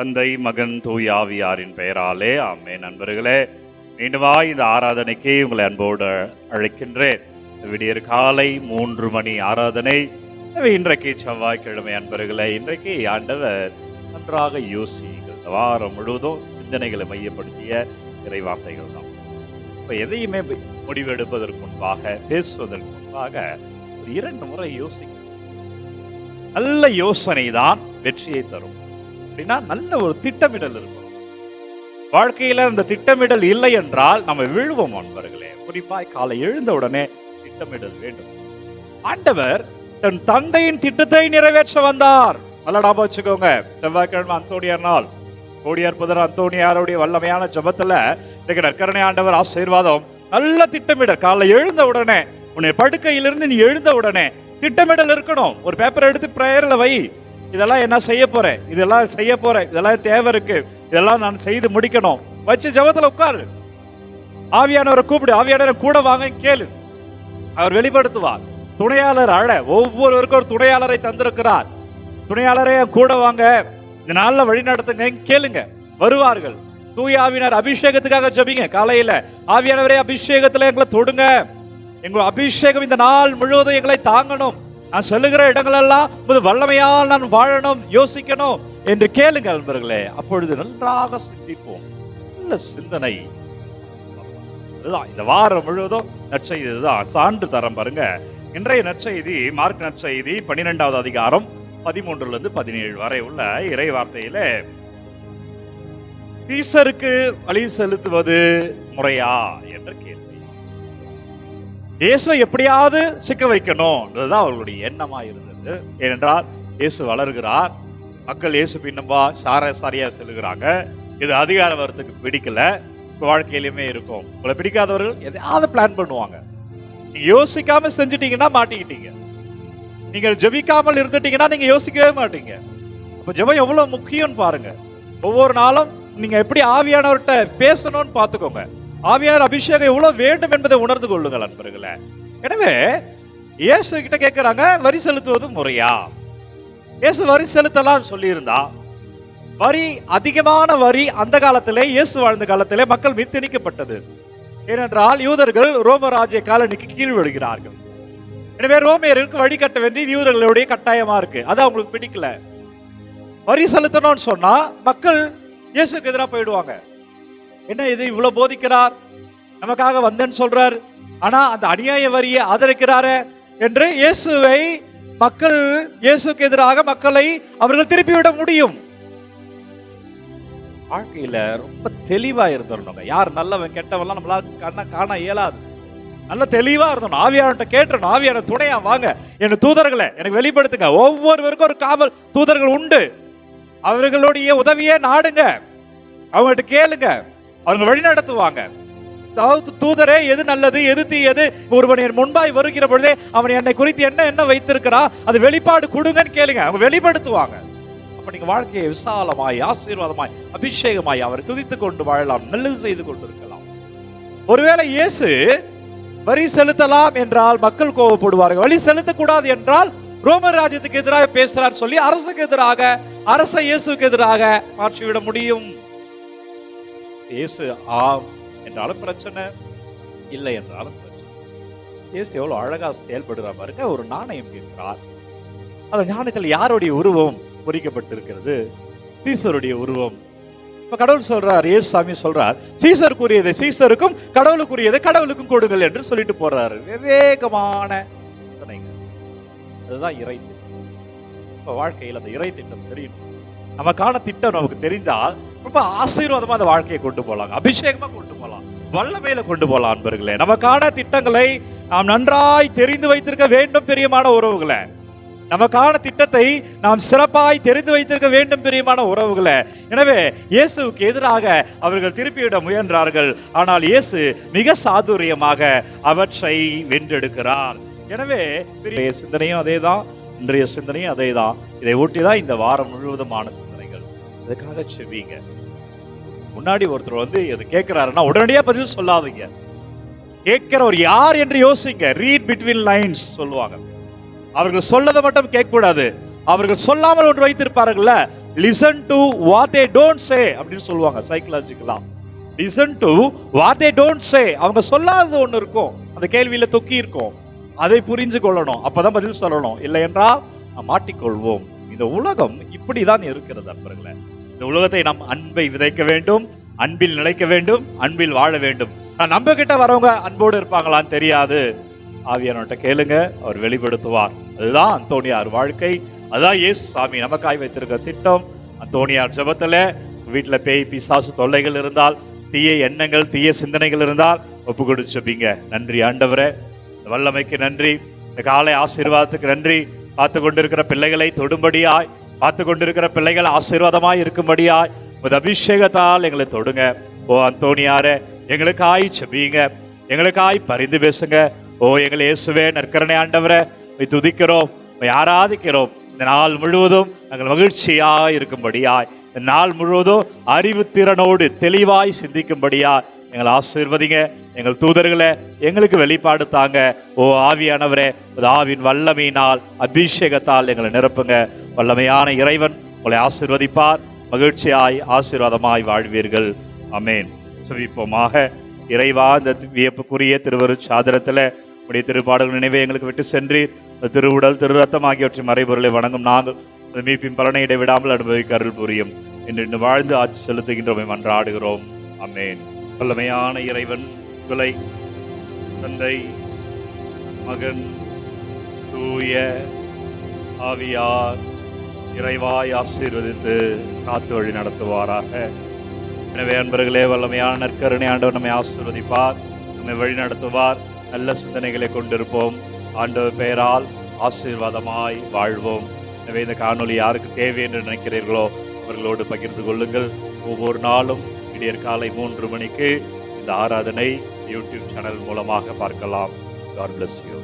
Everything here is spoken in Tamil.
தந்தை மகன் தூய் ஆவியாரின் பெயராலே ஆமே நண்பர்களே மீண்டுமா இந்த ஆராதனைக்கு உங்களை அன்போடு அழைக்கின்றேன். விடியற் காலை மூன்று மணி ஆராதனை. இன்றைக்கு செவ்வாய்க்கிழமை அன்பர்களே இன்றைக்கு ஆண்டவர் நன்றாக யோசிங்கள் இந்த வாரம் முழுவதும் சிந்தனைகளை மையப்படுத்திய இறைவார்த்தைகள் தான். இப்போ எதையுமே முடிவெடுப்பதற்கு முன்பாக பேசுவதற்கு முன்பாக ஒரு இரண்டு முறை யோசிக்கணும். நல்ல யோசனை தான் வெற்றியை தரும். அப்படின்னா நல்ல ஒரு திட்டமிடல் இருக்கும். வாழ்க்கையில அந்த திட்டமிடல் இல்லை என்றால் நம்ம விழுவோம் அன்பர்களே. குறிப்பாய் காலை எழுந்த உடனே திட்டமிடல் வேண்டும். ஆண்டவர் தன் தந்தையின் திட்டத்தை நிறைவேற்ற வந்தார். நல்லா ஞாபகம் வச்சுக்கோங்க செவ்வாய்க்கிழமை அந்தோணியார் நாள். கோடியார் புதர் அந்தோணியாருடைய வல்லமையான ஜபத்துல இன்னைக்கு நற்கரணை ஆண்டவர் ஆசீர்வாதம். நல்ல திட்டமிடல். காலை எழுந்த உடனே உன்னை படுக்கையிலிருந்து நீ எழுந்த உடனே திட்டமிடல் இருக்கணும். ஒரு பேப்பர் எடுத்து பிரேயர்ல வை. இதெல்லாம் என்ன செய்ய போறேன்? இதெல்லாம் செய்ய போறேன். இதெல்லாம் தேவை இருக்கு. இதெல்லாம் நான் செய்து முடிக்கணும். வச்சு ஜபத்துல உட்காரு. ஆவியானவரை கூப்பிடு. ஆவியானவரை கூட வாங்க கேளு. அவர் வெளிப்படுத்துவார். துணையாளர் அழ. ஒவ்வொருவருக்கும் ஒரு துணையாளரை தந்திருக்கிறார். துணையாளரே கூட வாங்க. இந்த நாளில் வழி நடத்துங்க. கேளுங்க. வருவார்கள். தூய ஆவியானர் அபிஷேகத்துக்காக ஜெபிங்க. காலையில ஆவியானவரே அபிஷேகத்துல எங்களை தொடுங்க. எங்க அபிஷேகம் இந்த நாள் முழுவதும் எங்களை தாங்கணும். நான் செல்லுகிற இடங்களெல்லாம் உமது வல்லமையால் நான் வாழணும் யோசிக்கணும் என்று கேளுங்க நண்பர்களே. அப்பொழுது நன்றாக சிந்திப்போம். நல்ல சிந்தனை. இந்த வாரம் முழுவதும் நற்செய்தி இதுதான். சான்று தரம் பாருங்க. இன்றைய நற்செய்தி மார்க் நற்செய்தி பன்னிரெண்டாவது அதிகாரம் பதிமூன்றுல இருந்து பதினேழு வரை உள்ள இறை வார்த்தையில சீசருக்கு வழி செலுத்துவது முறையா? என்ற கேள்வி. இயேசுவை எப்படியாவது சிக்க வைக்கணும் அதுதான் அவர்களுடைய எண்ணமாக இருந்தது. ஏனென்றால் இயேசு வளர்கிறார். மக்கள் இயேசு பின்னம்பா சார சாரியாக செல்கிறாங்க இது அதிகார வரத்துக்கு பிடிக்கல. வாழ்க்கையிலுமே இருக்கும். உங்களை பிடிக்காதவர்கள் எதையாவது பிளான் பண்ணுவாங்க. நீங்க யோசிக்காம செஞ்சுட்டீங்கன்னா மாட்டிக்கிட்டீங்க. நீங்கள் ஜெபிக்காமல் இருந்துட்டீங்கன்னா நீங்க யோசிக்கவே மாட்டீங்க. அப்போ ஜெபம் எவ்வளவு முக்கியம்னு பாருங்க. ஒவ்வொரு நாளும் நீங்க எப்படி ஆவியானவர்கிட்ட பேசணும்னு பார்த்துக்கோங்க. ஆவியார் அபிஷேகம் எவ்வளவு வேண்டும் என்பதை உணர்ந்து கொள்ளுங்கள் அன்பர்களே. எனவே இயேசு கிட்ட கேட்கிறாங்க வரி செலுத்துவது முறையா? இயேசு வரி செலுத்தலாம் சொல்லியிருந்தா வரி அதிகமான வரி அந்த காலத்திலே இயேசு வாழ்ந்த காலத்திலே மக்கள் மித்திணிக்கப்பட்டது. ஏனென்றால் யூதர்கள் ரோமராஜ காலனிக்கு கீழ் விடுகிறார்கள் எனவே ரோமியர்களுக்கு வழிகட்ட வேண்டியது யூதர்களுடைய கட்டாயமா இருக்கு. அது அவங்களுக்கு பிடிக்கல. வரி செலுத்தணும்னு சொன்னா மக்கள் இயேசுக்கு எதிராக போயிடுவாங்க. என்ன இது இவ்வளவு போதிக்கிறார்? நமக்காக வந்தேன்னு சொல்றார். ஆனா அந்த அநியாய வரியை ஆதரிக்கிறாரே என்று இயேசுவை மக்கள் இயேசுக்கு எதிராக மக்களை அவர்கள் திருப்பிவிட முடியும். வாழ்க்கையில ரொம்ப தெளிவா இருந்துடணுங்க யார் நல்லவன் கெட்டவன்லாம் நம்மளால கண்ண காண இயலாது. நல்ல தெளிவா இருந்தோம் ஆவியார்கிட்ட கேட்டுறணும் ஆவியான துணையா வாங்க. என் தூதர்களை எனக்கு வெளிப்படுத்துங்க. ஒவ்வொருவருக்கும் ஒரு காவல் தூதர்கள் உண்டு. அவர்களுடைய உதவியே நாடுங்க. அவங்ககிட்ட கேளுங்க. அவங்க வழி நடத்துவாங்க. தூதரே எது நல்லது எது தீயது? ஒருவன் என் முன்பாய் வருகிற பொழுதே அவன் என்னை குறித்து என்ன என்ன வைத்திருக்கிறா? அது வெளிப்பாடு கொடுங்கன்னு கேளுங்க. அவங்க வெளிப்படுத்துவாங்க. அப்ப நீங்க வாழ்க்கையை விசாலமாய் ஆசீர்வாதமாய் அபிஷேகமாய் அவரை துதித்துக் கொண்டு வாழலாம் நல்லது செய்து கொண்டிருக்கலாம். ஒருவேளை இயேசு வரி செலுத்தலாம் என்றால் மக்கள் கோவப்படுவார்கள். வரி செலுத்தக்கூடாது என்றால் ரோமர் ராஜ்யத்துக்கு எதிராக பேசுறார் சொல்லி அரசுக்கு எதிராக அரச இயேசுக்கு எதிராக மாற்றிவிட முடியும். இயேசு ஆம் என்றாலும் பிரச்சனை இல்லை என்றாலும் பிரச்சனை. இயேசு எவ்வளவு அழகா செயல்படுறா பாருங்க. ஒரு நாணயம் கேட்கிறார். அந்த ஞானத்தில் யாருடைய உருவம் பொறிக்கப்பட்டிருக்கிறது? சீசருடைய உருவம். இப்ப கடவுள் சொல்றார் இயேசு சாமி சொல்றார் சீசருக்குரியதை சீசருக்கும் கடவுளுக்குரியதை கடவுளுக்கும் கொடுங்கள் என்று சொல்லிட்டு போறாரு. விவேகமான சிந்தனைகள். அதுதான் இறை திட்டம். இப்ப வாழ்க்கையில் அந்த இறை திட்டம் தெரியும். நமக்கான திட்டம் நமக்கு தெரிந்தால் ரொம்ப ஆசீர்வாதமா அந்த வாழ்க்கையை கொண்டு போகலாம் அபிஷேகமா கொண்டு போகலாம் வல்லமையில கொண்டு போகலாம் அன்பர்களே. நமக்கான திட்டங்களை நாம் நன்றாய் தெரிந்து வைத்திருக்க வேண்டும் பிரியமான உறவுகளை. நமக்கான திட்டத்தை நாம் சிறப்பாய் தெரிந்து வைத்திருக்க வேண்டும் பிரியமான உறவுகளை. எனவே இயேசுவுக்கு எதிராக அவர்கள் திருப்பிவிட முயன்றார்கள். ஆனால் இயேசு மிக சாதுரியமாக அவற்றை வென்றெடுக்கிறார். எனவே பெரிய சிந்தனையும் அதேதான் இன்றைய சிந்தனையும் அதேதான். இதை ஒட்டி தான் இந்த வாரம் முழுவதுமான சிந்தனை. அதுக்காக செவிங்க. முன்னாடி ஒருத்தர் வந்து இது கேட்கிறாருன்னா உடனடியா பதில் சொல்லாதீங்க. கேட்கிறவர் யார் என்று யோசிங்க. ரீட் பிட்வீன் லைன்ஸ் சொல்லுவாங்க. அவர்கள் சொல்லதை மட்டும் கேட்கக்கூடாது. அவர்கள் சொல்லாமல் ஒன்று வைத்திருப்பார்கள்ல. Listen to what they don't say அப்படின்னு சொல்லுவாங்க சைக்கலாஜிக்கலா listen to what they don't say அவங்க சொல்லாதது ஒன்று இருக்கும். அந்த கேள்வியில தொக்கி இருக்கும். அதை புரிஞ்சு கொள்ளணும். அப்பதான் பதில் சொல்லணும். இல்லை என்றால் மாட்டிக்கொள்வோம். இந்த உலகம் இப்படிதான் இருக்கிறது நண்பர்களே இந்த உலகத்தை நாம் அன்பை விதைக்க வேண்டும் அன்பில் நிலைக்க வேண்டும் அன்பில் வாழ வேண்டும். நான் நம்ம கிட்ட வரவங்க அன்போடு இருப்பாங்களான்னு தெரியாது. ஆவியானவர்கிட்ட கேளுங்க அவர் வெளிப்படுத்துவார். அதுதான் அந்தோனியார் வாழ்க்கை. அதுதான் இயேசு சாமி நமக்காய் வைத்திருக்க திட்டம். அந்தோனியார் ஜபத்தில் வீட்டில் பேய் பிசாசு தொல்லைகள் இருந்தால் தீய எண்ணங்கள் தீய சிந்தனைகள் இருந்தால் ஒப்பு கொடுச்சுப்பீங்க நன்றி ஆண்டவரே. வல்லமைக்கு நன்றி. இந்த காலை ஆசீர்வாதத்துக்கு நன்றி. பார்த்து கொண்டிருக்கிற பிள்ளைகளை தொடும்படியாய் பார்த்து கொண்டிருக்கிற பிள்ளைகள் ஆசீர்வாதமாய் இருக்கும்படியாய் உமது அபிஷேகத்தால் எங்களை தொடுங்க. ஓ அந்தோணியாரே எங்களுக்காய் செபியுங்க எங்களுக்காய் பரிந்து பேசுங்க. ஓ எங்களை இயேசுவே நற்கரணை ஆண்டவரை உம்மை துதிக்கிறோம் உம்மை ஆராதிக்கிறோம். இந்த நாள் முழுவதும் நாங்கள் மகிழ்ச்சியாய் இருக்கும்படியாய் இந்த நாள் முழுவதும் அறிவு திறனோடு தெளிவாய் சிந்திக்கும்படியாய் எங்களை ஆசீர்வதிங்க. எங்கள் தூதர்களை எங்களுக்கு வெளிப்பாடு தாங்க. ஓ ஆவியானவரே உமது ஆவின் வல்லமையினால் அபிஷேகத்தால் எங்களை நிரப்புங்க. வல்லமையான இறைவன் உங்களை ஆசிர்வதிப்பார். மகிழ்ச்சியாய் ஆசீர்வாதமாய் வாழ்வீர்கள். அமேன் சுவிப்போமாக. இறைவா இந்த வியப்புக்குரிய திருவரு சாதனத்தில் உடைய திருப்பாடல் நினைவை எங்களுக்கு விட்டு சென்று திருவுடல் திரு ரத்தம் ஆகியவற்றின் மறைபொருளை வணங்கும் நாங்கள் அந்த மீட்பின் பலனை இடைவிடாமல் அனுபவிக்க அருள் புரியும். என்று இன்று வாழ்ந்து ஆட்சி செலுத்துகின்றோம் மன்றாடுகிறோம் அமேன் வல்லமையான இறைவன் விலை தந்தை மகன் தூய ஆவியார் இறைவாய் ஆசீர்வதித்து காத்து வழி நடத்துவாராக. எனவே அன்பர்களே வல்லமையான நற்கருணை ஆண்டவர் நம்மை ஆசீர்வதிப்பார் நம்மை வழி நடத்துவார். நல்ல சிந்தனைகளை கொண்டிருப்போம். ஆண்டவர் பெயரால் ஆசீர்வாதமாய் வாழ்வோம். எனவே இந்த காணொளி யாருக்கு தேவை என்று நினைக்கிறீர்களோ அவர்களோடு பகிர்ந்து கொள்ளுங்கள். ஒவ்வொரு நாளும் விடியற் காலை மூன்று மணிக்கு இந்த ஆராதனை யூடியூப் சேனல் மூலமாக பார்க்கலாம். God bless you